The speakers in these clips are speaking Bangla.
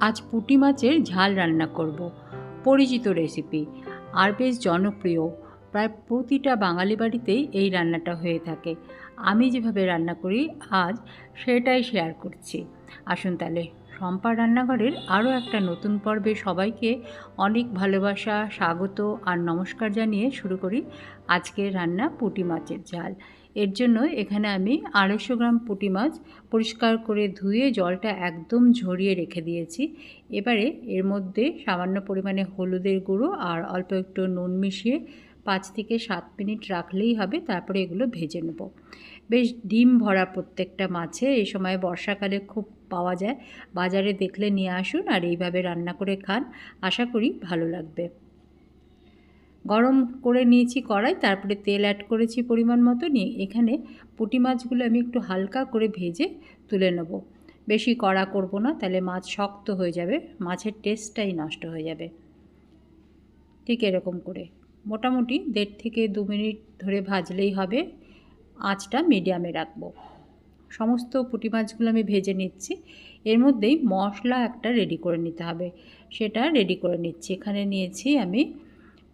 আজ পুঁটি মাছের ঝাল রান্না করব। পরিচিত রেসিপি আর বেশ জনপ্রিয়। প্রায় প্রতিটা বাঙালি বাড়িতেই এই রান্নাটা হয়ে থাকে। আমি যেভাবে রান্না করি আজ সেটাই শেয়ার করছি। আসুন তাহলে, শম্পা রান্নাঘরের আরও একটা নতুন পর্বে সবাইকে অনেক ভালোবাসা, স্বাগত আর নমস্কার জানিয়ে শুরু করি আজকের রান্না পুঁটি মাছের ঝাল। এর জন্য এখানে আমি আড়াইশো গ্রাম পুঁটি মাছ পরিষ্কার করে ধুয়ে জলটা একদম ঝরিয়ে রেখে দিয়েছি। এবারে এর মধ্যে সামান্য পরিমাণে হলুদের গুঁড়ো আর অল্প একটু নুন মিশিয়ে পাঁচ থেকে সাত মিনিট রাখলেই হবে, তারপরে এগুলো ভেজে নেব। বেশ ডিম ভরা প্রত্যেকটা মাছে এই সময় বর্ষাকালে খুব পাওয়া যায়। বাজারে দেখলে নিয়ে আসুন আর এইভাবে রান্না করে খান। আশা করি ভালো লাগবে। গরম করে নিয়েছি কড়াই, তারপরে তেল অ্যাড করেছি পরিমাণ মতো, নিয়ে এখানে পুঁটি মাছগুলো আমি একটু হালকা করে ভেজে তুলে নেব। বেশি কড়া করব না, তাহলে মাছ শক্ত হয়ে যাবে, মাছের টেস্টটাই নষ্ট হয়ে যাবে। ঠিক এরকম করে। মোটামুটি দেড় থেকে দু মিনিট ধরে ভাজলেই হবে। আঁচটা মিডিয়ামে রাখব। সমস্ত পুঁটি মাছগুলো আমি ভেজে নিচ্ছি। এর মধ্যেই মশলা একটা রেডি করে নিতে হবে। সেটা রেডি করে নিচ্ছি। এখানে নিয়েছি আমি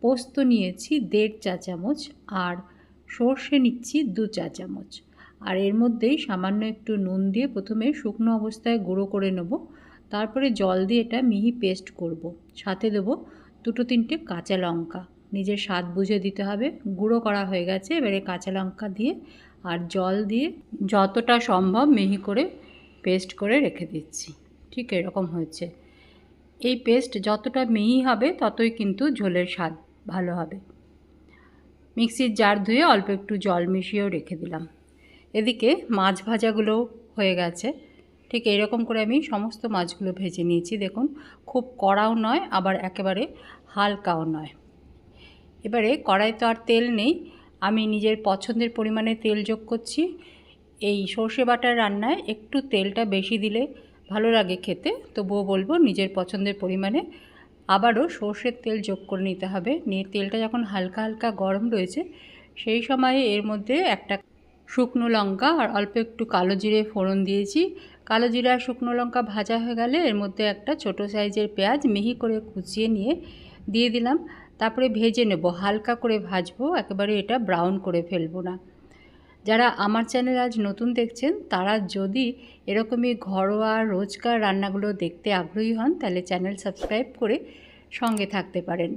পোস্ত নিয়েছি দেড় চা চামচ আর সর্ষে নিচ্ছি দু চা চামচ। আর এর মধ্যেই সামান্য একটু নুন দিয়ে প্রথমে শুকনো অবস্থায় গুঁড়ো করে নেব। তারপরে জল দিয়ে এটা মিহি পেস্ট করব। সাথে দেবো দুটো তিনটে কাঁচা লঙ্কা। নিজের স্বাদ বুঝে দিতে হবে। গুঁড়ো করা হয়ে গেছে এবারে কাঁচা লঙ্কা দিয়ে আর জল দিয়ে যতটা সম্ভব মিহি করে পেস্ট করে রেখে দিচ্ছি। ঠিক এরকম হয়েছে। এই পেস্ট যতটা মিহি হবে ততই কিন্তু ঝোলের স্বাদ ভালো হবে। মিক্সির জার ধুয়ে অল্প একটু জল মিশিয়েও রেখে দিলাম। এদিকে মাছ ভাজাগুলো হয়ে গেছে। ঠিক এইরকম করে আমি সমস্ত মাছগুলো ভেজে নিয়েছি। দেখুন, খুব কড়াও নয়, আবার একেবারে হালকাও নয়। এবারে কড়াই তো আর তেল নেই। আমি নিজের পছন্দের পরিমাণে তেল যোগ করছি। এই সর্ষে বাটার রান্নায় একটু তেলটা বেশি দিলে ভালো লাগে খেতে। তবুও বলব, নিজের পছন্দের পরিমাণে আবারও সর্ষের তেল যোগ করে নিতে হবে। নিয়ে তেলটা যখন হালকা হালকা গরম রয়েছে, সেই সময়ে এর মধ্যে একটা শুকনো লঙ্কা আর অল্প একটু কালো জিরে ফোড়ন দিয়েছি। কালো জিরে আর শুকনো লঙ্কা ভাজা হয়ে গেলে এর মধ্যে একটা ছোট সাইজের পেঁয়াজ মিহি করে কুচিয়ে নিয়ে দিয়ে দিলাম। তারপরে ভেজে নেব। হালকা করে ভাজবো, একেবারে এটা ব্রাউন করে ফেলব না। যারা আমার চ্যানেল আজ নতুন দেখছেন, তারা যদি এরকমই ঘরোয়া রোজকার রান্নাগুলো দেখতে আগ্রহী হন, তাহলে চ্যানেল সাবস্ক্রাইব করে সঙ্গে থাকতে পারেন।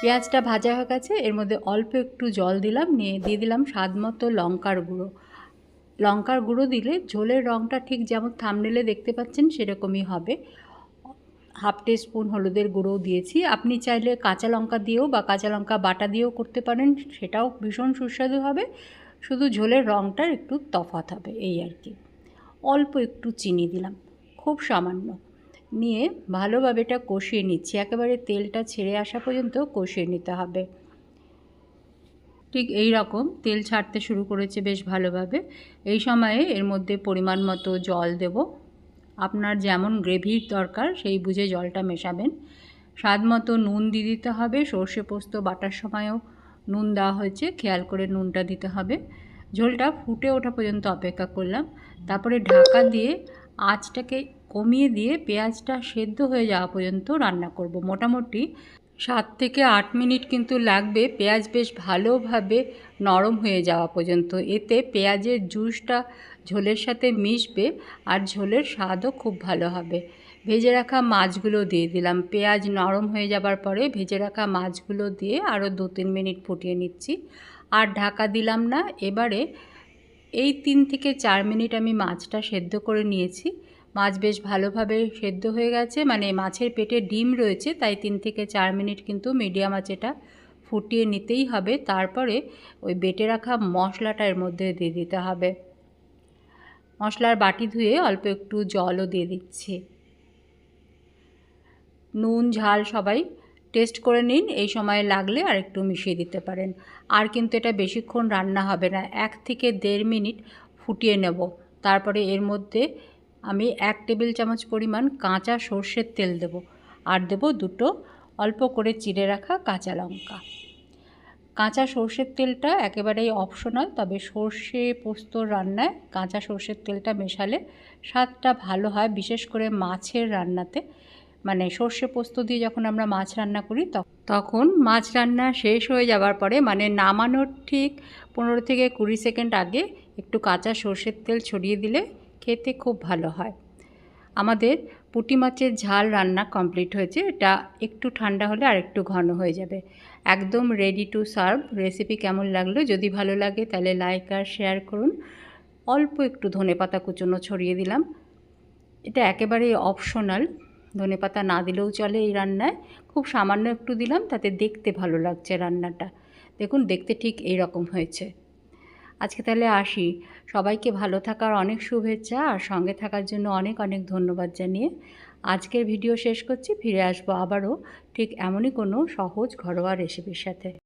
পেঁয়াজটা ভাজা হয়ে গেছে, এর মধ্যে অল্প একটু জল দিলাম, নিয়ে দিয়ে দিলাম স্বাদ মতো লঙ্কার গুঁড়ো। লঙ্কার গুঁড়ো দিলে ঝোলের রঙটা ঠিক যেমন থামনেলে দেখতে পাচ্ছেন, সেরকমই হবে। হাফ টি স্পুন হলুদের গুঁড়োও দিয়েছি। আপনি চাইলে কাঁচা লঙ্কা দিয়েও বা কাঁচা লঙ্কা বাটা দিয়েও করতে পারেন, সেটাও ভীষণ সুস্বাদু হবে। শুধু ঝোলের রঙটার একটু তফাত হবে, এই আর কি। অল্প একটু চিনি দিলাম, খুব সামান্য। নিয়ে ভালোভাবে এটা কষিয়ে নিচ্ছি, একেবারে তেলটা ছেড়ে আসা পর্যন্ত কষিয়ে নিতে হবে। ঠিক এই রকম তেল ছাড়তে শুরু করেছে বেশ ভালোভাবে। এই সময়ে এর মধ্যে পরিমাণ মতো জল দেব। আপনার যেমন গ্রেভির দরকার, সেই বুঝে জলটা মেশাবেন। স্বাদ মতো নুন দিয়ে দিতে হবে, সর্ষে পোস্ত বাটার সময়ও নুন দেওয়া হয়েছে, খেয়াল করে নুনটা দিতে হবে। ঝোলটা ফুটে ওঠা পর্যন্ত অপেক্ষা করলাম। তারপরে ঢাকা দিয়ে আঁচটাকে কমিয়ে দিয়ে পেঁয়াজটা সেদ্ধ হয়ে যাওয়া পর্যন্ত রান্না করব। মোটামুটি সাত থেকে আট মিনিট কিন্তু লাগবে। পেঁয়াজ বেশ ভালোভাবে নরম হয়ে যাওয়া পর্যন্ত। এতে পেঁয়াজের জুসটা ঝোলের সাথে মিশবে আর ঝোলের স্বাদও খুব ভালো হবে। ভেজে রাখা মাছগুলো দিয়ে দিলাম। পেঁয়াজ নরম হয়ে যাবার পরে ভেজে রাখা মাছগুলো দিয়ে আরও দু তিন মিনিট ফুটিয়ে নিচ্ছি। আর ঢাকা দিলাম না, এবারে এই তিন থেকে চার মিনিট আমি মাছটা সেদ্ধ করে নিয়েছি। মাছ বেশ ভালোভাবে সেদ্ধ হয়ে গেছে মানে মাছের পেটে ডিম রয়েছে, তাই তিন থেকে চার মিনিট কিন্তু মিডিয়াম আঁচেটা ফুটিয়ে নিতেই হবে। তারপরে ওই বেটে রাখা মশলাটা এর মধ্যে দিয়ে দিতে হবে। মশলার বাটি ধুয়ে অল্প একটু জলও দিয়ে দিচ্ছি। নুন, ঝাল সবাই টেস্ট করে নিন, এই সময় লাগলে আর একটু মিশিয়ে দিতে পারেন। আর কিন্তু এটা বেশিক্ষণ রান্না হবে না, এক থেকে দেড় মিনিট ফুটিয়ে নেব। তারপরে এর মধ্যে আমি এক টেবিল চামচ পরিমাণ কাঁচা সর্ষের তেল দেব আর দেব দুটো অল্প করে চিড়ে রাখা কাঁচা লঙ্কা। কাঁচা সর্ষের তেলটা একেবারেই অপশনাল তবে সর্ষে পোস্ত রান্নায় কাঁচা সর্ষের তেলটা মেশালে স্বাদটা ভালো হয়, বিশেষ করে মাছের রান্নাতে। মানে সর্ষে পোস্ত দিয়ে যখন আমরা মাছ রান্না করি তখন মাছ রান্না শেষ হয়ে যাওয়ার পরে মানে নামানোর ঠিক পনেরো থেকে কুড়ি সেকেন্ড আগে একটু কাঁচা সর্ষের তেল ছড়িয়ে দিলে খেতে খুব ভালো হয়। আমাদের পুঁটি মাছের ঝাল রান্না কমপ্লিট হয়েছে, এটা একটু ঠান্ডা হলে আর একটু ঘন হয়ে যাবে। একদম রেডি টু সার্ভ রেসিপি কেমন লাগল যদি ভালো লাগে তাহলে লাইক আর শেয়ার করুন। অল্প একটু ধনে পাতা কুচনো ছড়িয়ে দিলাম। এটা একেবারেই অপশনাল ধনে পাতা না দিলেও চলে এই রান্নায়। খুব সামান্য একটু দিলাম, তাতে দেখতে ভালো লাগছে রান্নাটা। দেখুন, দেখতে ঠিক এই রকম হয়েছে। আজকে তাহলে আসি। সবাইকে ভালো থাকার অনেক শুভেচ্ছা, আর সঙ্গে থাকার জন্য অনেক অনেক ধন্যবাদ জানিয়ে আজকের ভিডিও শেষ করছি। ফিরে আসব আবারও ঠিক এমনই কোনো সহজ ঘরোয়া রেসিপির সাথে।